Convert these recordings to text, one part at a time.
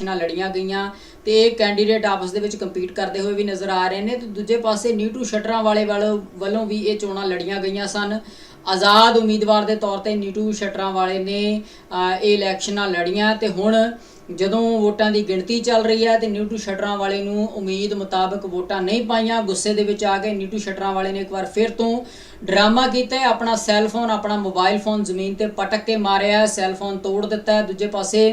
ਇਲੈਕਸ਼ਨਾਂ ਲੜੀਆਂ ਗਈਆਂ ਤੇ ਇਹ ਕੈਂਡੀਡੇਟ ਆਪਸ ਦੇ ਵਿੱਚ ਕੰਪੀਟ ਕਰਦੇ ਹੋਏ ਵੀ ਨਜ਼ਰ ਆ ਰਹੇ ਨੇ ਤੇ ਦੂਜੇ ਪਾਸੇ ਨੀਟੂ ਸ਼ਟਰਾਂ ਵਾਲੇ ਵੱਲ- ਵੱਲੋਂ ਵੀ ਇਹ ਚੋਣਾਂ ਲੜੀਆਂ ਗਈਆਂ ਸਨ। ਆਜ਼ਾਦ ਉਮੀਦਵਾਰ ਦੇ ਤੌਰ ਤੇ ਨੀਟੂ ਸ਼ਟਰਾਂ ਵਾਲੇ ਨੇ ਇਹ ਇਲੈਕਸ਼ਨਾਂ ਲੜੀਆਂ ਤੇ ਹੁਣ ਜਦੋਂ ਵੋਟਾਂ ਦੀ ਗਿਣਤੀ ਚੱਲ ਰਹੀ ਹੈ ਤੇ ਨੀਟੂ ਸ਼ਟਰਾਂ ਵਾਲੇ ਨੂੰ ਉਮੀਦ ਮੁਤਾਬਕ ਵੋਟਾਂ ਨਹੀਂ ਪਾਈਆਂ, ਗੁੱਸੇ ਦੇ ਵਿੱਚ ਆ ਕੇ ਨੀਟੂ ਸ਼ਟਰਾਂ ਵਾਲੇ ਨੇ ਇੱਕ ਵਾਰ ਫਿਰ ਤੋਂ ਡਰਾਮਾ ਕੀਤਾ ਆਪਣਾ ਸੈੱਲ ਫੋਨ ਆਪਣਾ ਮੋਬਾਈਲ ਫੋਨ ਜ਼ਮੀਨ ਤੇ ਪਟਕ ਕੇ ਮਾਰਿਆ ਸੈੱਲ ਫੋਨ ਤੋੜ ਦਿੱਤਾ ਦੂਜੇ ਪਾਸੇ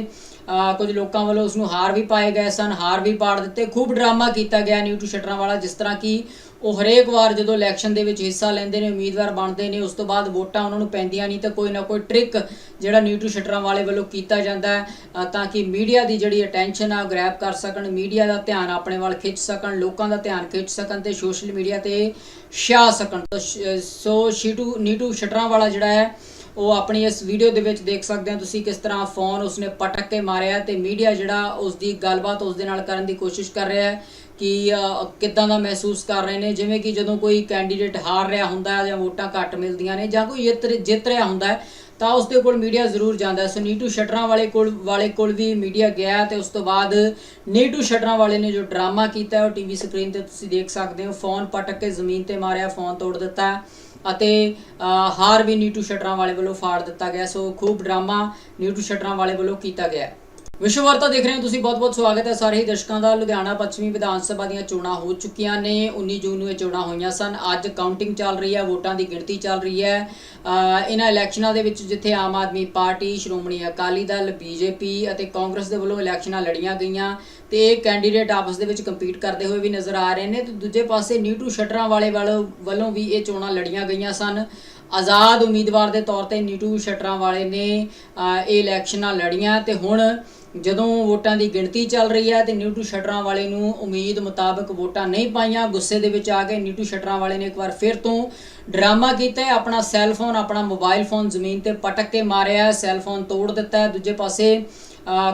ਕੁਝ ਲੋਕਾਂ ਵੱਲੋਂ ਉਸ ਨੂੰ ਹਾਰ ਵੀ ਪਾਏ ਗਏ ਸਨ, ਹਾਰ ਵੀ ਪਾੜ ਦਿੱਤੇ। ਖੂਬ ਡਰਾਮਾ ਕੀਤਾ ਗਿਆ ਨੀਟੂ ਸ਼ਟਰਾਂ ਵਾਲਾ ਜਿਸ ਤਰ੍ਹਾਂ ਕਿ ਉਹ ਹਰੇਕ ਵਾਰ ਜਦੋਂ ਇਲੈਕਸ਼ਨ ਦੇ ਵਿੱਚ ਹਿੱਸਾ ਲੈਂਦੇ ਨੇ, ਉਮੀਦਵਾਰ ਬਣਦੇ ਨੇ, ਉਸ ਤੋਂ ਬਾਅਦ ਵੋਟਾਂ ਉਹਨਾਂ ਨੂੰ ਪੈਂਦੀਆਂ ਨਹੀਂ, ਤਾਂ ਕੋਈ ਨਾ ਕੋਈ ਟ੍ਰਿਕ ਜਿਹੜਾ ਨਿਊਟੂ ਸ਼ਟਰਾਂ ਵਾਲੇ ਵੱਲੋਂ ਕੀਤਾ ਜਾਂਦਾ ਹੈ ਤਾਂ ਕਿ ਮੀਡੀਆ ਦੀ ਜਿਹੜੀ ਅਟੈਂਸ਼ਨ ਆ ਗ੍ਰੈਬ ਕਰ ਸਕਣ, ਮੀਡੀਆ ਦਾ ਧਿਆਨ ਆਪਣੇ ਵੱਲ ਖਿੱਚ ਸਕਣ, ਲੋਕਾਂ ਦਾ ਧਿਆਨ ਖਿੱਚ ਸਕਣ ਤੇ ਸੋਸ਼ਲ ਮੀਡੀਆ ਤੇ ਛਾ ਸਕਣ। ਸੋ ਸ਼ੀਟੂ ਨੀਟੂ ਸ਼ਟਰਾਂ ਵਾਲਾ ਜਿਹੜਾ ਹੈ ਉਹ ਆਪਣੀ ਇਸ ਵੀਡੀਓ ਦੇ ਵਿੱਚ ਦੇਖ ਸਕਦੇ ਹੋ ਤੁਸੀਂ ਕਿਸ ਤਰ੍ਹਾਂ ਫੋਨ ਉਸਨੇ ਪਟਕ ਕੇ ਮਾਰਿਆ ਤੇ ਮੀਡੀਆ ਜਿਹੜਾ ਉਸ ਦੀ ਗੱਲਬਾਤ ਉਸ ਦੇ ਨਾਲ ਕਰਨ ਦੀ ਕੋਸ਼ਿਸ਼ ਕਰ ਰਿਹਾ ਹੈ ਕਿ ਕਿੱਦਾਂ ਦਾ ਮਹਿਸੂਸ ਕਰ ਰਹੇ ਨੇ, ਜਿਵੇਂ ਕਿ ਜਦੋਂ ਕੋਈ ਕੈਂਡੀਡੇਟ ਹਾਰ ਰਿਹਾ ਹੁੰਦਾ ਹੈ ਜਾਂ ਵੋਟਾਂ ਘੱਟ ਮਿਲਦੀਆਂ ਨੇ ਜਾਂ ਕੋਈ ਜਿੱਤ ਜਿੱਤ ਰਿਹਾ ਹੁੰਦਾ ਹੈ, ਤਾਂ ਉਸ ਦੇ ਕੋਲ ਮੀਡੀਆ ਜ਼ਰੂਰ ਜਾਂਦਾ ਹੈ। ਸੋ ਨੀਟੂ ਸ਼ਟਰਾਂ ਵਾਲੇ ਕੋਲ ਵਾਲੇ ਕੋਲ ਵੀ ਮੀਡੀਆ ਗਿਆ ਤੇ ਉਸ ਤੋਂ ਬਾਅਦ ਨੀਟੂ ਸ਼ਟਰਾਂ ਵਾਲੇ ਨੇ ਜੋ ਡਰਾਮਾ ਕੀਤਾ ਹੈ ਉਹ ਟੀਵੀ ਸਕਰੀਨ ਤੇ ਤੁਸੀਂ ਦੇਖ ਸਕਦੇ ਹੋ। ਫੋਨ ਪਟਕ ਕੇ ਜ਼ਮੀਨ ਤੇ ਮਾਰਿਆ, ਫੋਨ ਤੋੜ ਦਿੱਤਾ। ਅਤੇ ਹਾਰ ਵੀ ਨੀਟੂ ਸ਼ਟਰਾਂ ਵਾਲੇ ਵੱਲੋਂ ਫਾੜ ਦਿੱਤਾ ਗਿਆ, ਸੋ ਖੂਬ ਡਰਾਮਾ ਨੀਟੂ ਸ਼ਟਰਾਂ ਵਾਲੇ ਵੱਲੋਂ ਕੀਤਾ ਗਿਆ। ਵਿਸ਼ਵ ਵਾਰਤਾ ਦੇਖ ਰਹੇ ਹੋ ਤੁਸੀਂ ਬਹੁਤ-ਬਹੁਤ ਸਵਾਗਤ ਹੈ। ਸਾਰੇ ਹੀ ਦਰਸ਼ਕਾਂ ਦਾ ਲੁਧਿਆਣਾ ਪੱਛਮੀ ਵਿਧਾਨ ਸਭਾ ਦੀਆਂ ਚੋਣਾਂ ਹੋ ਚੁੱਕੀਆਂ ਨੇ। 19 ਜੂਨ ਨੂੰ ਇਹ ਚੋਣਾਂ ਹੋਈਆਂ ਸਨ। ਅੱਜ ਕਾਊਂਟਿੰਗ ਚੱਲ ਰਹੀ ਹੈ, ਵੋਟਾਂ ਦੀ ਗਿਣਤੀ ਚੱਲ ਰਹੀ ਹੈ। ਇਹਨਾਂ ਇਲੈਕਸ਼ਨਾਂ ਦੇ ਵਿੱਚ ਜਿੱਥੇ ਆਮ ਆਦਮੀ ਪਾਰਟੀ, ਸ਼੍ਰੋਮਣੀ ਅਕਾਲੀ ਦਲ, ਬੀਜੇਪੀ ਅਤੇ ਕਾਂਗਰਸ ਦੇ ਵੱਲੋਂ ਇਲੈਕਸ਼ਨਾਂ ਲੜੀਆਂ ਗਈਆਂ ਤੇ ਇਹ ਕੈਂਡੀਡੇਟ ਆਪਸ ਦੇ ਵਿੱਚ ਕੰਪੀਟ ਕਰਦੇ ਹੋਏ ਵੀ ਨਜ਼ਰ ਆ ਰਹੇ ਨੇ ਤੇ ਦੂਜੇ ਪਾਸੇ ਨੀਟੂ ਸ਼ਟਰਾਂ ਵਾਲੇ ਵੱਲ- ਵੱਲੋਂ ਵੀ ਇਹ ਚੋਣਾਂ ਲੜੀਆਂ ਗਈਆਂ ਸਨ। ਆਜ਼ਾਦ ਉਮੀਦਵਾਰ ਦੇ ਤੌਰ ਤੇ ਨੀਟੂ ਸ਼ਟਰਾਂ ਵਾਲੇ ਨੇ ਇਹ ਇਲੈਕਸ਼ਨਾਂ ਲੜੀਆਂ ਤੇ ਹੁਣ ਜਦੋਂ ਵੋਟਾਂ ਦੀ ਗਿਣਤੀ ਚੱਲ ਰਹੀ ਹੈ ਤੇ ਨੀਟੂ ਸ਼ਟਰਾਂ ਵਾਲੇ ਨੂੰ ਉਮੀਦ ਮੁਤਾਬਕ ਵੋਟਾਂ ਨਹੀਂ ਪਾਈਆਂ, ਗੁੱਸੇ ਦੇ ਵਿੱਚ ਆ ਕੇ ਨੀਟੂ ਸ਼ਟਰਾਂ ਵਾਲੇ ਨੇ ਇੱਕ ਵਾਰ ਫਿਰ ਤੋਂ ਡਰਾਮਾ ਕੀਤਾ ਹੈ। ਆਪਣਾ ਸੈੱਲ ਫੋਨ ਆਪਣਾ ਮੋਬਾਈਲ ਫੋਨ ਜ਼ਮੀਨ ਤੇ ਪਟਕ ਕੇ ਮਾਰਿਆ ਸੈੱਲ ਫੋਨ ਤੋੜ ਦਿੱਤਾ ਹੈ। ਦੂਜੇ ਪਾਸੇ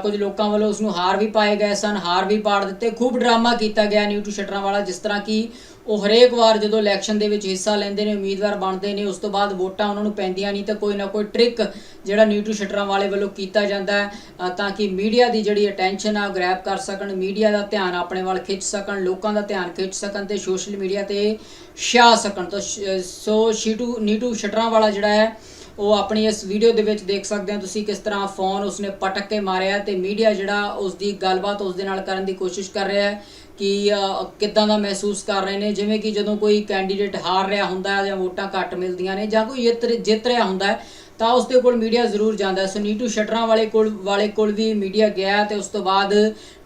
ਕੁਝ ਲੋਕਾਂ ਵੱਲੋਂ ਉਸ ਨੂੰ ਹਾਰ ਵੀ ਪਾਏ ਗਏ ਸਨ, ਹਾਰ ਵੀ ਪਾੜ ਦਿੱਤੇ। ਖੂਬ ਡਰਾਮਾ ਕੀਤਾ ਗਿਆ ਨੀਟੂ ਸ਼ਟਰਾਂ ਵਾਲਾ ਜਿਸ ਤਰ੍ਹਾਂ ਕਿ ਉਹ ਹਰੇਕ ਵਾਰ ਜਦੋਂ ਇਲੈਕਸ਼ਨ ਦੇ ਵਿੱਚ ਹਿੱਸਾ ਲੈਂਦੇ ਨੇ, ਉਮੀਦਵਾਰ ਬਣਦੇ ਨੇ, ਉਸ ਤੋਂ ਬਾਅਦ ਵੋਟਾਂ ਉਹਨਾਂ ਨੂੰ ਪੈਂਦੀਆਂ ਨਹੀਂ ਤਾਂ ਕੋਈ ਨਾ ਕੋਈ ਟ੍ਰਿਕ ਜਿਹੜਾ ਨੀਟੂ ਸ਼ਟਰਾਂ ਵਾਲੇ ਵੱਲੋਂ ਕੀਤਾ ਜਾਂਦਾ ਹੈ ਤਾਂ ਕਿ ਮੀਡੀਆ ਦੀ ਜਿਹੜੀ ਅਟੈਂਸ਼ਨ ਆ ਗ੍ਰੈਬ ਕਰ ਸਕਣ ਮੀਡੀਆ ਦਾ ਧਿਆਨ ਆਪਣੇ ਵੱਲ ਖਿੱਚ ਸਕਣ, ਲੋਕਾਂ ਦਾ ਧਿਆਨ ਖਿੱਚ ਸਕਣ ਤੇ ਸੋਸ਼ਲ ਮੀਡੀਆ ਤੇ ਛਾ ਸਕਣ। ਤਾਂ ਸੋ ਸ਼ੀਟੂ ਨੀਟੂ ਸ਼ਟਰਾਂ ਵਾਲਾ ਜਿਹੜਾ ਹੈ, ਉਹ ਆਪਣੀ ਇਸ ਵੀਡੀਓ ਦੇ ਵਿੱਚ ਦੇਖ ਸਕਦੇ ਹੋ ਤੁਸੀਂ ਕਿਸ ਤਰ੍ਹਾਂ ਫੋਨ ਉਸਨੇ ਪਟਕ ਕੇ ਮਾਰਿਆ ਤੇ ਮੀਡੀਆ ਜਿਹੜਾ ਉਸ ਦੀ ਗੱਲਬਾਤ ਉਸ ਦੇ ਨਾਲ ਕਰਨ ਦੀ ਕੋਸ਼ਿਸ਼ ਕਰ ਰਿਹਾ ਹੈ। ਕਿ ਕਿੱਦਾਂ ਦਾ ਮਹਿਸੂਸ ਕਰ ਰਹੇ ਨੇ? ਜਿਵੇਂ ਕਿ ਜਦੋਂ ਕੋਈ ਕੈਂਡੀਡੇਟ ਹਾਰ ਰਿਹਾ ਹੁੰਦਾ ਹੈ ਜਾਂ ਵੋਟਾਂ ਘੱਟ ਮਿਲਦੀਆਂ ਨੇ ਜਾਂ ਕੋਈ ਜਿੱਤ ਜਿੱਤ ਰਿਹਾ ਹੁੰਦਾ ਹੈ, ਤਾਂ ਉਸ ਦੇ ਕੋਲ ਮੀਡੀਆ ਜ਼ਰੂਰ ਜਾਂਦਾ ਸੋ ਨੀਟੂ ਸ਼ਟਰਾਂ ਵਾਲੇ ਕੋਲ ਵਾਲੇ ਕੋਲ ਵੀ ਮੀਡੀਆ ਗਿਆ ਤੇ ਉਸ ਤੋਂ ਬਾਅਦ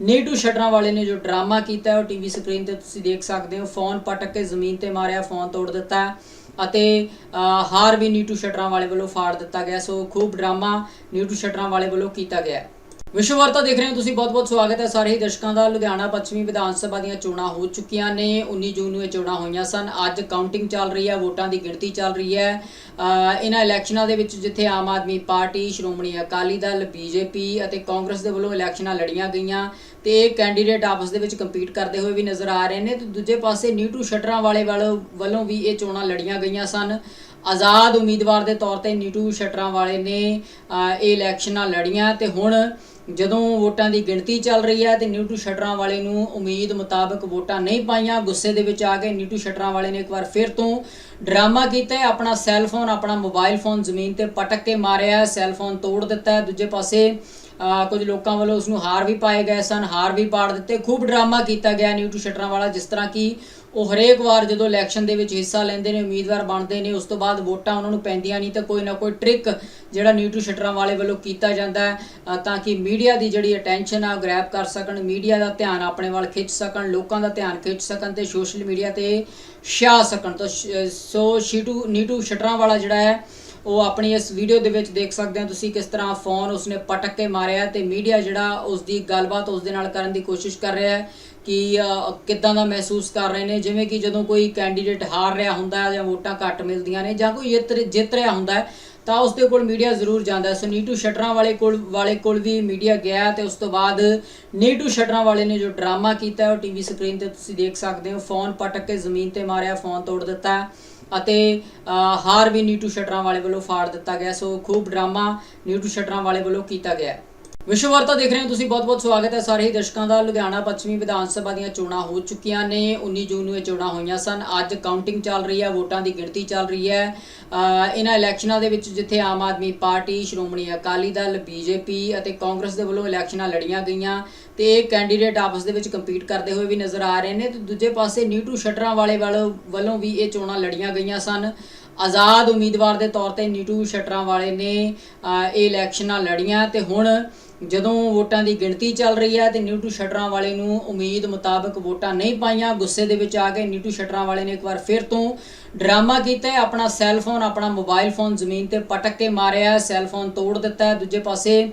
ਨੀਟੂ ਸ਼ਟਰਾਂ ਵਾਲੇ ਨੇ ਜੋ ਡਰਾਮਾ ਕੀਤਾ ਹੈ, ਉਹ ਟੀਵੀ ਸਕਰੀਨ ਤੇ ਤੁਸੀਂ ਦੇਖ ਸਕਦੇ ਹੋ। ਫੋਨ ਪਟਕ ਕੇ ਜ਼ਮੀਨ ਤੇ ਮਾਰਿਆ, ਫੋਨ ਤੋੜ ਦਿੱਤਾ ਅਤੇ ਹਾਰ ਵੀ ਨੀਟੂ ਸ਼ਟਰਾਂ ਵਾਲੇ ਵੱਲੋਂ ਫਾੜ ਦਿੱਤਾ ਗਿਆ ਸੋ ਖੂਬ ਡਰਾਮਾ ਨੀਟੂ ਸ਼ਟਰਾਂ ਵਾਲੇ ਵੱਲੋਂ ਕੀਤਾ ਗਿਆ ਵਿਸ਼ਵ ਵਾਰਤਾ ਦੇਖ ਰਹੇ ਹੋ ਤੁਸੀਂ, ਬਹੁਤ-ਬਹੁਤ ਸਵਾਗਤ ਹੈ। ਸਾਰੇ ਹੀ ਦਰਸ਼ਕਾਂ ਦਾ ਲੁਧਿਆਣਾ ਪੱਛਮੀ ਵਿਧਾਨ ਸਭਾ ਦੀਆਂ ਚੋਣਾਂ ਹੋ ਚੁੱਕੀਆਂ ਨੇ। 19 ਜੂਨ ਨੂੰ ਇਹ ਚੋਣਾਂ ਹੋਈਆਂ ਸਨ। ਅੱਜ ਕਾਊਂਟਿੰਗ ਚੱਲ ਰਹੀ ਹੈ, ਵੋਟਾਂ ਦੀ ਗਿਣਤੀ ਚੱਲ ਰਹੀ ਹੈ। ਇਹਨਾਂ ਇਲੈਕਸ਼ਨਾਂ ਦੇ ਵਿੱਚ ਜਿੱਥੇ ਆਮ ਆਦਮੀ ਪਾਰਟੀ, ਸ਼੍ਰੋਮਣੀ ਅਕਾਲੀ ਦਲ, ਬੀਜੇਪੀ ਅਤੇ ਕਾਂਗਰਸ ਦੇ ਵੱਲੋਂ ਇਲੈਕਸ਼ਨਾਂ ਲੜੀਆਂ ਗਈਆਂ ਤੇ ਇਹ ਕੈਂਡੀਡੇਟ ਆਪਸ ਦੇ ਵਿੱਚ ਕੰਪੀਟ ਕਰਦੇ ਹੋਏ ਵੀ ਨਜ਼ਰ ਆ ਰਹੇ ਨੇ ਤੇ ਦੂਜੇ ਪਾਸੇ ਨੀਟੂ ਸ਼ਟਰਾਂ ਵਾਲੇ ਵੱਲ- ਵੱਲੋਂ ਵੀ ਇਹ ਚੋਣਾਂ ਲੜੀਆਂ ਗਈਆਂ ਸਨ। ਆਜ਼ਾਦ ਉਮੀਦਵਾਰ ਦੇ ਤੌਰ ਤੇ ਨੀਟੂ ਸ਼ਟਰਾਂ ਵਾਲੇ ਨੇ ਇਹ ਇਲੈਕਸ਼ਨਾਂ ਲੜੀਆਂ ਤੇ ਹੁਣ ਜਦੋਂ ਵੋਟਾਂ ਦੀ ਗਿਣਤੀ ਚੱਲ ਰਹੀ ਹੈ ਤੇ ਨਿਊਟੂ ਸ਼ਟਰਾਂ ਵਾਲੇ ਨੂੰ ਉਮੀਦ ਮੁਤਾਬਕ ਵੋਟਾਂ ਨਹੀਂ ਪਾਈਆਂ, ਗੁੱਸੇ ਦੇ ਵਿੱਚ ਆ ਕੇ ਨਿਊਟੂ ਸ਼ਟਰਾਂ ਵਾਲੇ ਨੇ ਇੱਕ ਵਾਰ ਫਿਰ ਤੋਂ ਡਰਾਮਾ ਕੀਤਾ ਹੈ। ਆਪਣਾ ਸੈੱਲ ਫੋਨ, ਆਪਣਾ ਮੋਬਾਈਲ ਫੋਨ ਜ਼ਮੀਨ ਤੇ ਪਟਕ ਕੇ ਮਾਰਿਆ ਸੈੱਲ ਫੋਨ ਤੋੜ ਦਿੱਤਾ ਹੈ। ਦੂਜੇ ਪਾਸੇ ਕੁਝ ਲੋਕਾਂ ਵੱਲੋਂ ਉਸ ਨੂੰ ਹਾਰ ਵੀ ਪਾਏ ਗਏ ਸਨ, ਹਾਰ ਵੀ ਪਾੜ ਦਿੱਤੇ। ਖੂਬ ਡਰਾਮਾ ਕੀਤਾ ਗਿਆ ਨਿਊਟੂ ਸ਼ਟਰਾਂ ਵਾਲਾ, ਜਿਸ ਤਰ੍ਹਾਂ ਕਿ ਉਹ ਹਰੇਕ ਵਾਰ ਜਦੋਂ ਇਲੈਕਸ਼ਨ ਦੇ ਵਿੱਚ ਹਿੱਸਾ ਲੈਂਦੇ ਨੇ, ਉਮੀਦਵਾਰ ਬਣਦੇ ਨੇ, ਉਸ ਤੋਂ ਬਾਅਦ ਵੋਟਾਂ ਉਹਨਾਂ ਨੂੰ ਪੈਂਦੀਆਂ ਨਹੀਂ, ਤਾਂ ਕੋਈ ਨਾ ਕੋਈ ਟ੍ਰਿਕ ਜਿਹੜਾ ਨਿਊਟੂ ਸ਼ਟਰਾਂ ਵਾਲੇ ਵੱਲੋਂ ਕੀਤਾ ਜਾਂਦਾ ਹੈ ਤਾਂ ਕਿ ਮੀਡੀਆ ਦੀ ਜਿਹੜੀ ਅਟੈਂਸ਼ਨ ਆ ਗ੍ਰੈਬ ਕਰ ਸਕਣ, ਮੀਡੀਆ ਦਾ ਧਿਆਨ ਆਪਣੇ ਵੱਲ ਖਿੱਚ ਸਕਣ, ਲੋਕਾਂ ਦਾ ਧਿਆਨ ਖਿੱਚ ਸਕਣ ਤੇ ਸੋਸ਼ਲ ਮੀਡੀਆ ਤੇ ਛਾ ਸਕਣ। ਤਾਂ ਸੋ ਸ਼ੀਟੂ ਨੀਟੂ ਸ਼ਟਰਾਂ ਵਾਲਾ ਜਿਹੜਾ ਹੈ ਉਹ ਆਪਣੀ ਇਸ ਵੀਡੀਓ ਦੇ ਵਿੱਚ ਦੇਖ ਸਕਦੇ ਹੋ ਤੁਸੀਂ ਕਿਸ ਤਰ੍ਹਾਂ ਫੋਨ ਉਸਨੇ ਪਟਕ ਕੇ ਮਾਰਿਆ ਤੇ ਮੀਡੀਆ ਜਿਹੜਾ ਉਸ ਦੀ ਗੱਲਬਾਤ ਉਸ ਦੇ ਨਾਲ ਕਰਨ ਦੀ ਕੋਸ਼ਿਸ਼ ਕਰ ਰਿਹਾ ਹੈ ਕਿ ਕਿੱਦਾਂ ਦਾ ਮਹਿਸੂਸ ਕਰ ਰਹੇ ਨੇ, ਜਿਵੇਂ ਕਿ ਜਦੋਂ ਕੋਈ ਕੈਂਡੀਡੇਟ ਹਾਰ ਰਿਹਾ ਹੁੰਦਾ ਹੈ ਜਾਂ ਵੋਟਾਂ ਘੱਟ ਮਿਲਦੀਆਂ ਨੇ ਜਾਂ ਕੋਈ ਜਿੱਤ ਜਿੱਤ ਰਿਹਾ ਹੁੰਦਾ ਹੈ, ਤਾਂ ਉਸ ਦੇ ਕੋਲ ਮੀਡੀਆ ਜ਼ਰੂਰ ਜਾਂਦਾ ਹੈ। ਸੋ ਨੀਟੂ ਸ਼ਟਰਾਂ ਵਾਲੇ ਕੋਲ ਵਾਲੇ ਕੋਲ ਵੀ ਮੀਡੀਆ ਗਿਆ ਤੇ ਉਸ ਤੋਂ ਬਾਅਦ ਨੀਟੂ ਸ਼ਟਰਾਂ ਵਾਲੇ ਨੇ ਜੋ ਡਰਾਮਾ ਕੀਤਾ ਹੈ ਉਹ ਟੀਵੀ ਸਕਰੀਨ ਤੇ ਤੁਸੀਂ ਦੇਖ ਸਕਦੇ ਹੋ। ਫੋਨ ਪਟਕ ਕੇ ਜ਼ਮੀਨ ਤੇ ਮਾਰਿਆ ਫੋਨ ਤੋੜ ਦਿੱਤਾ ਅਤੇ ਹਾਰ ਵੀ ਨੀਟੂ ਸ਼ਟਰਾਂ ਵਾਲੇ ਵੱਲੋਂ ਫਾੜ ਦਿੱਤਾ ਗਿਆ, ਸੋ ਖੂਬ ਡਰਾਮਾ ਨੀਟੂ ਸ਼ਟਰਾਂ ਵਾਲੇ ਵੱਲੋਂ ਕੀਤਾ ਗਿਆ। ਵਿਸ਼ਵ ਵਾਰਤਾ ਦੇਖ ਰਹੇ ਹੋ ਤੁਸੀਂ, ਬਹੁਤ-ਬਹੁਤ ਸਵਾਗਤ ਹੈ ਸਾਰੇ ਹੀ ਦਰਸ਼ਕਾਂ ਦਾ। ਲੁਧਿਆਣਾ ਪੱਛਮੀ ਵਿਧਾਨ ਸਭਾ ਦੀਆਂ ਚੋਣਾਂ ਹੋ ਚੁੱਕੀਆਂ ਨੇ 19 ਜੂਨ ਨੂੰ ਇਹ ਚੋਣਾਂ ਹੋਈਆਂ ਸਨ। ਅੱਜ ਕਾਊਂਟਿੰਗ ਚੱਲ ਰਹੀ ਹੈ, ਵੋਟਾਂ ਦੀ ਗਿਣਤੀ ਚੱਲ ਰਹੀ ਹੈ। ਇਹਨਾਂ ਇਲੈਕਸ਼ਨਾਂ ਦੇ ਵਿੱਚ ਜਿੱਥੇ ਆਮ ਆਦਮੀ ਪਾਰਟੀ, ਸ਼੍ਰੋਮਣੀ ਅਕਾਲੀ ਦਲ, ਬੀਜੇਪੀ ਅਤੇ ਕਾਂਗਰਸ ਦੇ ਵੱਲੋਂ ਇਲੈਕਸ਼ਨਾਂ ਲੜੀਆਂ ਗਈਆਂ ਤੇ ਕੈਂਡੀਡੇਟ ਆਪਸ ਦੇ ਵਿੱਚ ਕੰਪੀਟ ਕਰਦੇ ਹੋਏ ਵੀ ਨਜ਼ਰ ਆ ਰਹੇ ਨੇ ਤੇ ਦੂਜੇ ਪਾਸੇ ਨੀਟੂ ਸ਼ਟਰਾਂ ਵਾਲੇ ਵੱਲ- ਵੱਲੋਂ ਵੀ ਇਹ ਚੋਣਾਂ ਲੜੀਆਂ ਗਈਆਂ ਸਨ। ਆਜ਼ਾਦ ਉਮੀਦਵਾਰ ਦੇ ਤੌਰ ਤੇ ਨੀਟੂ ਸ਼ਟਰਾਂ ਵਾਲੇ ਨੇ ਇਹ ਇਲੈਕਸ਼ਨਾਂ ਲੜੀਆਂ ਤੇ ਹੁਣ ਜਦੋਂ ਵੋਟਾਂ ਦੀ ਗਿਣਤੀ ਚੱਲ ਰਹੀ ਹੈ ਤੇ ਨੀਟੂ ਸ਼ਟਰਾਂ ਵਾਲੇ ਨੂੰ ਉਮੀਦ ਮੁਤਾਬਕ ਵੋਟਾਂ ਨਹੀਂ ਪਾਈਆਂ, ਗੁੱਸੇ ਦੇ ਵਿੱਚ ਆ ਕੇ ਨੀਟੂ ਸ਼ਟਰਾਂ ਵਾਲੇ ਨੇ ਇੱਕ ਵਾਰ ਫਿਰ ਤੋਂ ਡਰਾਮਾ ਕੀਤਾ ਹੈ। ਆਪਣਾ ਸੈੱਲ ਫੋਨ ਆਪਣਾ ਮੋਬਾਈਲ ਫੋਨ ਜ਼ਮੀਨ ਤੇ ਪਟਕ ਕੇ ਮਾਰਿਆ ਸੈੱਲ ਫੋਨ ਤੋੜ ਦਿੱਤਾ ਹੈ। ਦੂਜੇ ਪਾਸੇ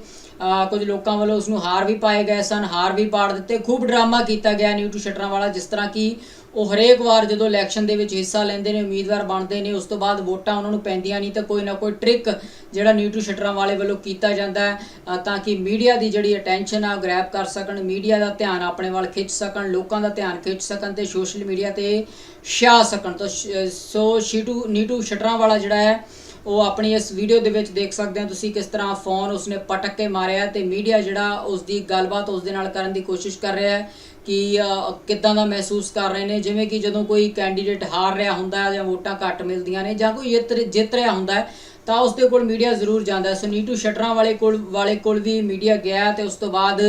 ਕੁਝ ਲੋਕਾਂ ਵੱਲੋਂ ਉਸ ਨੂੰ ਹਾਰ ਵੀ ਪਾਏ ਗਏ ਸਨ, ਹਾਰ ਵੀ ਪਾੜ ਦਿੱਤੇ। ਖੂਬ ਡਰਾਮਾ ਕੀਤਾ ਗਿਆ ਨੀਟੂ ਸ਼ਟਰਾਂ ਵਾਲਾ, ਜਿਸ ਤਰ੍ਹਾਂ ਕਿ ਉਹ ਹਰੇਕ ਵਾਰ ਜਦੋਂ ਇਲੈਕਸ਼ਨ ਦੇ ਵਿੱਚ ਹਿੱਸਾ ਲੈਂਦੇ ਨੇ, ਉਮੀਦਵਾਰ ਬਣਦੇ ਨੇ, ਉਸ ਤੋਂ ਬਾਅਦ ਵੋਟਾਂ ਉਹਨਾਂ ਨੂੰ ਪੈਂਦੀਆਂ ਨਹੀਂ, ਤਾਂ ਕੋਈ ਨਾ ਕੋਈ ਟ੍ਰਿਕ ਜਿਹੜਾ ਨੀਟੂ ਸ਼ਟਰਾਂ ਵਾਲੇ ਵੱਲੋਂ ਕੀਤਾ ਜਾਂਦਾ ਹੈ ਤਾਂ ਕਿ ਮੀਡੀਆ ਦੀ ਜਿਹੜੀ ਅਟੈਂਸ਼ਨ ਆ, ਉਹ ਗ੍ਰੈਬ ਕਰ ਸਕਣ, ਮੀਡੀਆ ਦਾ ਧਿਆਨ ਆਪਣੇ ਵੱਲ ਖਿੱਚ ਸਕਣ, ਲੋਕਾਂ ਦਾ ਧਿਆਨ ਖਿੱਚ ਸਕਣ ਤੇ ਸੋਸ਼ਲ ਮੀਡੀਆ ਤੇ ਛਾ ਸਕਣ। ਤਾਂ ਸੋ ਸ਼ੀਟੂ ਨੀਟੂ ਸ਼ਟਰਾਂ ਵਾਲਾ ਜਿਹੜਾ ਹੈ ਉਹ ਆਪਣੀ ਇਸ ਵੀਡੀਓ ਦੇ ਵਿੱਚ ਦੇਖ ਸਕਦੇ ਹੋ ਤੁਸੀਂ ਕਿਸ ਤਰ੍ਹਾਂ ਫੋਨ ਉਸਨੇ ਪਟਕ ਕੇ ਮਾਰਿਆ ਤੇ ਮੀਡੀਆ ਜਿਹੜਾ ਉਸ ਦੀ ਗੱਲਬਾਤ ਉਸ ਦੇ ਨਾਲ ਕਰਨ ਦੀ ਕੋਸ਼ਿਸ਼ ਕਰ ਰਿਹਾ ਹੈ ਕਿ ਕਿੱਦਾਂ ਦਾ ਮਹਿਸੂਸ ਕਰ ਰਹੇ ਨੇ, ਜਿਵੇਂ ਕਿ ਜਦੋਂ ਕੋਈ ਕੈਂਡੀਡੇਟ ਹਾਰ ਰਿਹਾ ਹੁੰਦਾ ਹੈ ਜਾਂ ਵੋਟਾਂ ਘੱਟ ਮਿਲਦੀਆਂ ਨੇ ਜਾਂ ਕੋਈ ਜਿੱਤ ਜਿੱਤ ਰਿਹਾ ਹੁੰਦਾ ਹੈ, ਤਾਂ ਉਸ ਦੇ ਕੋਲ ਮੀਡੀਆ ਜ਼ਰੂਰ ਜਾਂਦਾ ਹੈ। ਸੋ ਨੀਟੂ ਸ਼ਟਰਾਂ ਵਾਲੇ ਕੋਲ ਵਾਲੇ ਕੋਲ ਵੀ ਮੀਡੀਆ ਗਿਆ ਤੇ ਉਸ ਤੋਂ ਬਾਅਦ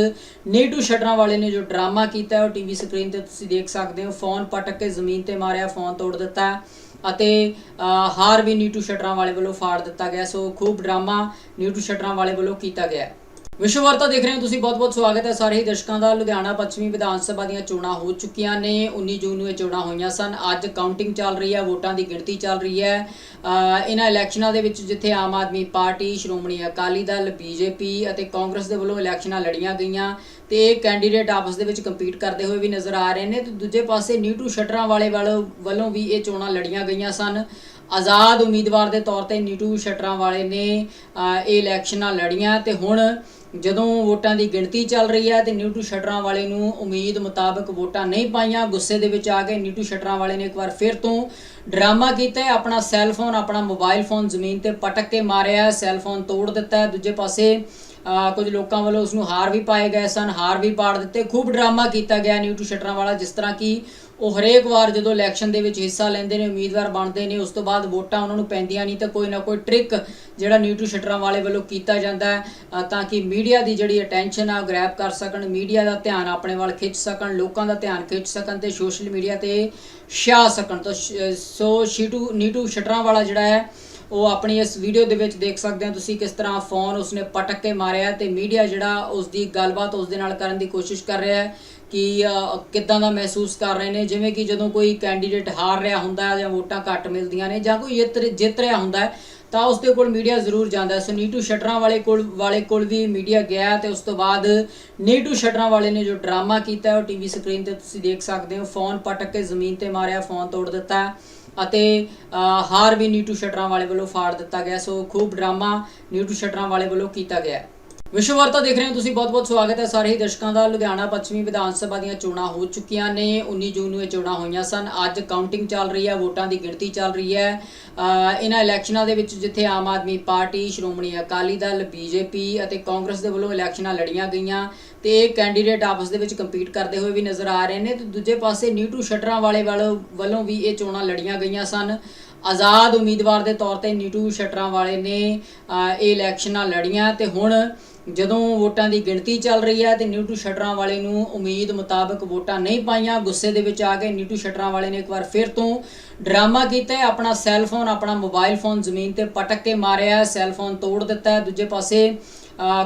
ਨੀਟੂ ਸ਼ਟਰਾਂ ਵਾਲੇ ਨੇ ਜੋ ਡਰਾਮਾ ਕੀਤਾ ਹੈ ਉਹ ਟੀਵੀ ਸਕਰੀਨ ਤੇ ਤੁਸੀਂ ਦੇਖ ਸਕਦੇ ਹੋ। ਫੋਨ ਪਟਕ ਕੇ ਜ਼ਮੀਨ ਤੇ ਮਾਰਿਆ, ਫੋਨ ਤੋੜ ਦਿੱਤਾ। ਅਤੇ ਹਾਰ ਵੀ ਨੀਟੂ ਸ਼ਟਰਾਂ ਵਾਲੇ ਵੱਲੋਂ ਫਾੜ ਦਿੱਤਾ ਗਿਆ, ਸੋ ਖੂਬ ਡਰਾਮਾ ਨੀਟੂ ਸ਼ਟਰਾਂ ਵਾਲੇ ਵੱਲੋਂ ਕੀਤਾ ਗਿਆ। ਵਿਸ਼ਵ ਵਾਰਤਾ ਦੇਖ ਰਹੇ ਹੋ ਤੁਸੀਂ ਬਹੁਤ-ਬਹੁਤ ਸਵਾਗਤ ਹੈ। ਸਾਰੇ ਹੀ ਦਰਸ਼ਕਾਂ ਦਾ ਲੁਧਿਆਣਾ ਪੱਛਮੀ ਵਿਧਾਨ ਸਭਾ ਦੀਆਂ ਚੋਣਾਂ ਹੋ ਚੁੱਕੀਆਂ ਨੇ। 19 ਜੂਨ ਨੂੰ ਇਹ ਚੋਣਾਂ ਹੋਈਆਂ ਸਨ। ਅੱਜ ਕਾਊਂਟਿੰਗ ਚੱਲ ਰਹੀ ਹੈ, ਵੋਟਾਂ ਦੀ ਗਿਣਤੀ ਚੱਲ ਰਹੀ ਹੈ। ਇਹਨਾਂ ਇਲੈਕਸ਼ਨਾਂ ਦੇ ਵਿੱਚ ਜਿੱਥੇ ਆਮ ਆਦਮੀ ਪਾਰਟੀ, ਸ਼੍ਰੋਮਣੀ ਅਕਾਲੀ ਦਲ, ਬੀਜੇਪੀ ਅਤੇ ਕਾਂਗਰਸ ਦੇ ਵੱਲੋਂ ਇਲੈਕਸ਼ਨਾਂ ਲੜੀਆਂ ਗਈਆਂ ਤੇ ਇਹ ਕੈਂਡੀਡੇਟ ਆਪਸ ਦੇ ਵਿੱਚ ਕੰਪੀਟ ਕਰਦੇ ਹੋਏ ਵੀ ਨਜ਼ਰ ਆ ਰਹੇ ਨੇ ਤੇ ਦੂਜੇ ਪਾਸੇ ਨੀਟੂ ਸ਼ਟਰਾਂ ਵਾਲੇ ਵੱਲ- ਵੱਲੋਂ ਵੀ ਇਹ ਚੋਣਾਂ ਲੜੀਆਂ ਗਈਆਂ ਸਨ। ਆਜ਼ਾਦ ਉਮੀਦਵਾਰ ਦੇ ਤੌਰ ਤੇ ਨੀਟੂ ਸ਼ਟਰਾਂ ਵਾਲੇ ਨੇ ਇਹ ਇਲੈਕਸ਼ਨਾਂ ਲੜੀਆਂ ਤੇ ਹੁਣ ਜਦੋਂ ਵੋਟਾਂ ਦੀ ਗਿਣਤੀ ਚੱਲ ਰਹੀ ਹੈ ਤੇ ਨੀਟੂ ਸ਼ਟਰਾਂ ਵਾਲੇ ਨੂੰ ਉਮੀਦ ਮੁਤਾਬਕ ਵੋਟਾਂ ਨਹੀਂ ਪਾਈਆਂ, ਗੁੱਸੇ ਦੇ ਵਿੱਚ ਆ ਕੇ ਨੀਟੂ ਸ਼ਟਰਾਂ ਵਾਲੇ ਨੇ ਇੱਕ ਵਾਰ ਫਿਰ ਤੋਂ ਡਰਾਮਾ ਕੀਤਾ ਹੈ। ਆਪਣਾ ਸੈੱਲ ਫੋਨ, ਆਪਣਾ ਮੋਬਾਈਲ ਫੋਨ ਜ਼ਮੀਨ ਤੇ ਪਟਕ ਕੇ ਮਾਰਿਆ ਸੈੱਲ ਫੋਨ ਤੋੜ ਦਿੱਤਾ ਹੈ। ਦੂਜੇ ਪਾਸੇ ਕੁਝ ਲੋਕਾਂ ਵੱਲੋਂ ਉਸ ਨੂੰ ਹਾਰ ਵੀ ਪਾਏ ਗਏ ਸਨ, ਹਾਰ ਵੀ ਪਾੜ ਦਿੱਤੇ। ਖੂਬ ਡਰਾਮਾ ਕੀਤਾ ਗਿਆ ਨੀਟੂ ਸ਼ਟਰਾਂ ਵਾਲਾ ਜਿਸ ਤਰ੍ਹਾਂ ਕਿ ਉਹ ਹਰੇਕ ਵਾਰ ਜਦੋਂ ਇਲੈਕਸ਼ਨ ਦੇ ਵਿੱਚ ਹਿੱਸਾ ਲੈਂਦੇ ਨੇ, ਉਮੀਦਵਾਰ ਬਣਦੇ ਨੇ, ਉਸ ਤੋਂ ਬਾਅਦ ਵੋਟਾਂ ਉਹਨਾਂ ਨੂੰ ਪੈਂਦੀਆਂ ਨਹੀਂ, ਤਾਂ ਕੋਈ ਨਾ ਕੋਈ ਟ੍ਰਿਕ ਜਿਹੜਾ ਨੀਟੂ ਸ਼ਟਰਾਂ ਵਾਲੇ ਵੱਲੋਂ ਕੀਤਾ ਜਾਂਦਾ ਹੈ ਤਾਂ ਕਿ ਮੀਡੀਆ ਦੀ ਜਿਹੜੀ ਅਟੈਂਸ਼ਨ ਆ ਉਹ ਗ੍ਰੈਬ ਕਰ ਸਕਣ ਮੀਡੀਆ ਦਾ ਧਿਆਨ ਆਪਣੇ ਵੱਲ ਖਿੱਚ ਸਕਣ, ਲੋਕਾਂ ਦਾ ਧਿਆਨ ਖਿੱਚ ਸਕਣ ਤੇ ਸੋਸ਼ਲ ਮੀਡੀਆ ਤੇ ਛਾ ਸਕਣ। ਤਾਂ ਸੋ ਸ਼ੀਟੂ ਨੀਟੂ ਸ਼ਟਰਾਂ ਵਾਲਾ ਜਿਹੜਾ ਹੈ, ਉਹ ਆਪਣੀ ਇਸ ਵੀਡੀਓ ਦੇ ਵਿੱਚ ਦੇਖ ਸਕਦੇ ਹੋ ਤੁਸੀਂ ਕਿਸ ਤਰ੍ਹਾਂ ਫੋਨ ਉਸਨੇ ਪਟਕ ਕੇ ਮਾਰਿਆ ਤੇ ਮੀਡੀਆ ਜਿਹੜਾ ਉਸ ਦੀ ਗੱਲਬਾਤ ਉਸ ਦੇ ਨਾਲ ਕਰਨ ਦੀ ਕੋਸ਼ਿਸ਼ ਕਰ ਰਿਹਾ ਹੈ। ਕਿ ਕਿੱਦਾਂ ਦਾ ਮਹਿਸੂਸ ਕਰ ਰਹੇ ਨੇ? ਜਿਵੇਂ ਕਿ ਜਦੋਂ ਕੋਈ ਕੈਂਡੀਡੇਟ ਹਾਰ ਰਿਹਾ ਹੁੰਦਾ ਜਾਂ ਵੋਟਾਂ ਘੱਟ ਮਿਲਦੀਆਂ ਨੇ ਜਾਂ ਕੋਈ ਜਿੱਤ ਜਿੱਤ ਰਿਹਾ ਹੁੰਦਾ ਤਾਂ ਉਸ ਦੇ ਕੋਲ ਮੀਡੀਆ ਜ਼ਰੂਰ ਜਾਂਦਾ ਸੋ ਨੀਟੂ ਸ਼ਟਰਾਂ ਵਾਲੇ ਕੋਲ ਵਾਲੇ ਕੋਲ ਵੀ ਮੀਡੀਆ ਗਿਆ ਤੇ ਉਸ ਤੋਂ ਬਾਅਦ ਨੀਟੂ ਸ਼ਟਰਾਂ ਵਾਲੇ ਨੇ ਜੋ ਡਰਾਮਾ ਕੀਤਾ ਹੈ, ਉਹ ਟੀਵੀ ਸਕਰੀਨ ਤੇ ਤੁਸੀਂ ਦੇਖ ਸਕਦੇ ਹੋ। ਫੋਨ ਪਟਕ ਕੇ ਜ਼ਮੀਨ ਤੇ ਮਾਰਿਆ, ਫੋਨ ਤੋੜ ਦਿੱਤਾ ਅਤੇ ਹਾਰ ਵੀ ਨੀਟੂ ਸ਼ਟਰਾਂ ਵਾਲੇ ਵੱਲੋਂ ਫਾੜ ਦਿੱਤਾ ਗਿਆ। ਸੋ ਖੂਬ ਡਰਾਮਾ ਨੀਟੂ ਸ਼ਟਰਾਂ ਵਾਲੇ ਵੱਲੋਂ ਕੀਤਾ ਗਿਆ ਵਿਸ਼ਵ ਵਾਰਤਾ ਦੇਖ ਰਹੇ ਹੋ ਤੁਸੀਂ, ਬਹੁਤ-ਬਹੁਤ ਸਵਾਗਤ ਹੈ। ਸਾਰੇ ਹੀ ਦਰਸ਼ਕਾਂ ਦਾ ਲੁਧਿਆਣਾ ਪੱਛਮੀ ਵਿਧਾਨ ਸਭਾ ਦੀਆਂ ਚੋਣਾਂ ਹੋ ਚੁੱਕੀਆਂ ਨੇ। 19 ਜੂਨ ਨੂੰ ਇਹ ਚੋਣਾਂ ਹੋਈਆਂ ਸਨ। ਅੱਜ ਕਾਊਂਟਿੰਗ ਚੱਲ ਰਹੀ ਹੈ, ਵੋਟਾਂ ਦੀ ਗਿਣਤੀ ਚੱਲ ਰਹੀ ਹੈ। ਇਹਨਾਂ ਇਲੈਕਸ਼ਨਾਂ ਦੇ ਵਿੱਚ ਜਿੱਥੇ ਆਮ ਆਦਮੀ ਪਾਰਟੀ, ਸ਼੍ਰੋਮਣੀ ਅਕਾਲੀ ਦਲ, ਬੀਜੇਪੀ ਅਤੇ ਕਾਂਗਰਸ ਦੇ ਵੱਲੋਂ ਇਲੈਕਸ਼ਨਾਂ ਲੜੀਆਂ ਗਈਆਂ ਤੇ ਇਹ ਕੈਂਡੀਡੇਟ ਆਪਸ ਦੇ ਵਿੱਚ ਕੰਪੀਟ ਕਰਦੇ ਹੋਏ ਵੀ ਨਜ਼ਰ ਆ ਰਹੇ ਨੇ ਤੇ ਦੂਜੇ ਪਾਸੇ ਨੀਟੂ ਸ਼ਟਰਾਂ ਵਾਲੇ ਵੱਲ- ਵੱਲੋਂ ਵੀ ਇਹ ਚੋਣਾਂ ਲੜੀਆਂ ਗਈਆਂ ਸਨ। ਆਜ਼ਾਦ ਉਮੀਦਵਾਰ ਦੇ ਤੌਰ ਤੇ ਨੀਟੂ ਸ਼ਟਰਾਂ ਵਾਲੇ ਨੇ ਇਹ ਇਲੈਕਸ਼ਨਾਂ ਲੜੀਆਂ ਤੇ ਹੁਣ ਜਦੋਂ ਵੋਟਾਂ ਦੀ ਗਿਣਤੀ ਚੱਲ ਰਹੀ ਹੈ ਤੇ ਨੀਟੂ ਸ਼ਟਰਾਂ ਵਾਲੇ ਨੂੰ ਉਮੀਦ ਮੁਤਾਬਕ ਵੋਟਾਂ ਨਹੀਂ ਪਾਈਆਂ, ਗੁੱਸੇ ਦੇ ਵਿੱਚ ਆ ਕੇ ਨੀਟੂ ਸ਼ਟਰਾਂ ਵਾਲੇ ਨੇ ਇੱਕ ਵਾਰ ਫਿਰ ਤੋਂ ਡਰਾਮਾ ਕੀਤਾ ਆਪਣਾ ਸੈੱਲ ਫੋਨ ਆਪਣਾ ਮੋਬਾਈਲ ਫੋਨ ਜ਼ਮੀਨ ਤੇ ਪਟਕ ਕੇ ਮਾਰਿਆ ਸੈੱਲ ਫੋਨ ਤੋੜ ਦਿੱਤਾ ਦੂਜੇ ਪਾਸੇ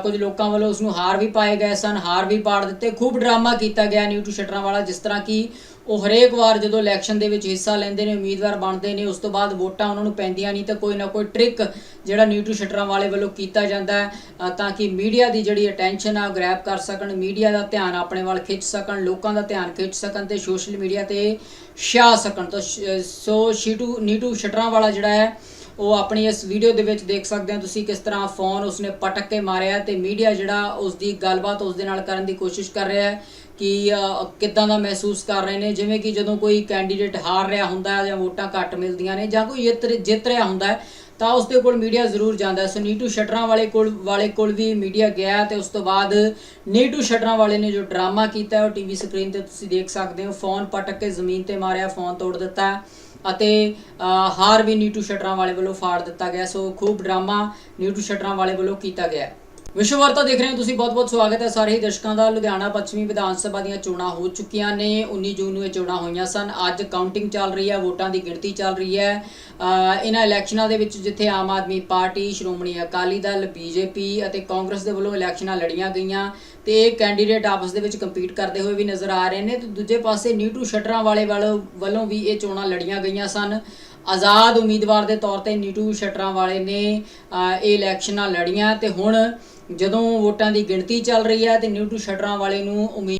ਕੁਝ ਲੋਕਾਂ ਵੱਲੋਂ ਉਸ ਨੂੰ ਹਾਰ ਵੀ ਪਾਏ ਗਏ ਸਨ, ਹਾਰ ਵੀ ਪਾੜ ਦਿੱਤੇ। ਖੂਬ ਡਰਾਮਾ ਕੀਤਾ ਗਿਆ ਨਿਊਟੂ ਸ਼ਟਰਾਂ ਵਾਲਾ ਜਿਸ ਤਰ੍ਹਾਂ ਕਿ ਉਹ ਹਰੇਕ ਵਾਰ ਜਦੋਂ ਇਲੈਕਸ਼ਨ ਦੇ ਵਿੱਚ ਹਿੱਸਾ ਲੈਂਦੇ ਨੇ, ਉਮੀਦਵਾਰ ਬਣਦੇ ਨੇ, ਉਸ ਤੋਂ ਬਾਅਦ ਵੋਟਾਂ ਉਹਨਾਂ ਨੂੰ ਪੈਂਦੀਆਂ ਨਹੀਂ, ਤਾਂ ਕੋਈ ਨਾ ਕੋਈ ਟ੍ਰਿਕ ਜਿਹੜਾ ਨੀਟੂ ਸ਼ਟਰਾਂ ਵਾਲੇ ਵੱਲੋਂ ਕੀਤਾ ਜਾਂਦਾ ਹੈ ਤਾਂ ਕਿ ਮੀਡੀਆ ਦੀ ਜਿਹੜੀ ਅਟੈਂਸ਼ਨ ਆ ਉਹ ਗ੍ਰੈਬ ਕਰ ਸਕਣ ਮੀਡੀਆ ਦਾ ਧਿਆਨ ਆਪਣੇ ਵੱਲ ਖਿੱਚ ਸਕਣ, ਲੋਕਾਂ ਦਾ ਧਿਆਨ ਖਿੱਚ ਸਕਣ ਤੇ ਸੋਸ਼ਲ ਮੀਡੀਆ ਤੇ ਛਾ ਸਕਣ। ਤਾਂ ਸੋ ਸ਼ੀਟੂ ਨੀਟੂ ਸ਼ਟਰਾਂ ਵਾਲਾ ਜਿਹੜਾ ਹੈ ਉਹ ਆਪਣੀ ਇਸ ਵੀਡੀਓ ਦੇ ਵਿੱਚ ਦੇਖ ਸਕਦੇ ਹੋ ਤੁਸੀਂ ਕਿਸ ਤਰ੍ਹਾਂ ਫੋਨ ਉਸਨੇ ਪਟਕ ਕੇ ਮਾਰਿਆ ਤੇ ਮੀਡੀਆ ਜਿਹੜਾ ਉਸ ਦੀ ਗੱਲਬਾਤ ਉਸ ਦੇ ਨਾਲ ਕਰਨ ਦੀ ਕੋਸ਼ਿਸ਼ ਕਰ ਰਿਹਾ ਹੈ ਕਿ ਕਿੱਦਾਂ ਦਾ ਮਹਿਸੂਸ ਕਰ ਰਹੇ ਨੇ ਜਿਵੇਂ ਕਿ ਜਦੋਂ ਕੋਈ ਕੈਂਡੀਡੇਟ ਹਾਰ ਰਿਹਾ ਹੁੰਦਾ ਹੈ ਜਾਂ ਵੋਟਾਂ ਘੱਟ ਮਿਲਦੀਆਂ ਨੇ ਜਾਂ ਕੋਈ ਜਿੱਤ ਜਿੱਤ ਰਿਹਾ ਹੁੰਦਾ ਹੈ ਤਾਂ ਉਸ ਦੇ ਕੋਲ ਮੀਡੀਆ ਜ਼ਰੂਰ ਜਾਂਦਾ ਹੈ। ਸੋ ਨੀਟੂ ਸ਼ਟਰਾਂ ਵਾਲੇ ਕੋਲ ਵਾਲੇ ਕੋਲ ਵੀ ਮੀਡੀਆ ਗਿਆ ਤੇ ਉਸ ਤੋਂ ਬਾਅਦ ਨੀਟੂ ਸ਼ਟਰਾਂ ਵਾਲੇ ਨੇ ਜੋ ਡਰਾਮਾ ਕੀਤਾ ਹੈ, ਉਹ ਟੀਵੀ ਸਕਰੀਨ ਤੇ ਤੁਸੀਂ ਦੇਖ ਸਕਦੇ ਹੋ ਫੋਨ ਪਟਕ ਕੇ ਜ਼ਮੀਨ ਤੇ ਮਾਰਿਆ ਫੋਨ ਤੋੜ ਦਿੱਤਾ ਅਤੇ ਹਾਰ ਵੀ ਨੀਟੂ ਸ਼ਟਰਾਂ ਵਾਲੇ ਵੱਲੋਂ ਫਾੜ ਦਿੱਤਾ ਗਿਆ, ਸੋ ਖੂਬ ਡਰਾਮਾ ਨੀਟੂ ਸ਼ਟਰਾਂ ਵਾਲੇ ਵੱਲੋਂ ਕੀਤਾ ਗਿਆ। ਵਿਸ਼ਵ ਵਾਰਤਾ ਦੇਖ ਰਹੇ ਹੋ ਤੁਸੀਂ ਬਹੁਤ-ਬਹੁਤ ਸਵਾਗਤ ਹੈ। ਸਾਰੇ ਹੀ ਦਰਸ਼ਕਾਂ ਦਾ ਲੁਧਿਆਣਾ ਪੱਛਮੀ ਵਿਧਾਨ ਸਭਾ ਦੀਆਂ ਚੋਣਾਂ ਹੋ ਚੁੱਕੀਆਂ ਨੇ। 19 ਜੂਨ ਨੂੰ ਇਹ ਚੋਣਾਂ ਹੋਈਆਂ ਸਨ। ਅੱਜ ਕਾਊਂਟਿੰਗ ਚੱਲ ਰਹੀ ਹੈ, ਵੋਟਾਂ ਦੀ ਗਿਣਤੀ ਚੱਲ ਰਹੀ ਹੈ। ਇਹਨਾਂ ਇਲੈਕਸ਼ਨਾਂ ਦੇ ਵਿੱਚ ਜਿੱਥੇ ਆਮ ਆਦਮੀ ਪਾਰਟੀ, ਸ਼੍ਰੋਮਣੀ ਅਕਾਲੀ ਦਲ, ਬੀਜੇਪੀ ਅਤੇ ਕਾਂਗਰਸ ਦੇ ਵੱਲੋਂ ਇਲੈਕਸ਼ਨਾਂ ਲੜੀਆਂ ਗਈਆਂ ਤੇ ਇਹ ਕੈਂਡੀਡੇਟ ਆਪਸ ਦੇ ਵਿੱਚ ਕੰਪੀਟ ਕਰਦੇ ਹੋਏ ਵੀ ਨਜ਼ਰ ਆ ਰਹੇ ਨੇ ਤੇ ਦੂਜੇ ਪਾਸੇ ਨੀਟੂ ਸ਼ਟਰਾਂ ਵਾਲੇ ਵੱਲ- ਵੱਲੋਂ ਵੀ ਇਹ ਚੋਣਾਂ ਲੜੀਆਂ ਗਈਆਂ ਸਨ। ਆਜ਼ਾਦ ਉਮੀਦਵਾਰ ਦੇ ਤੌਰ ਤੇ ਨੀਟੂ ਸ਼ਟਰਾਂ ਵਾਲੇ ਨੇ ਇਹ ਇਲੈਕਸ਼ਨਾਂ ਲੜੀਆਂ ਤੇ ਹੁਣ ਜਦੋਂ ਵੋਟਾਂ ਦੀ ਗਿਣਤੀ ਚੱਲ ਰਹੀ ਹੈ ਤੇ ਨਿਊ ਟੂ ਸ਼ਟਰਾਂ ਵਾਲੇ ਨੂੰ ਉਮੀਦ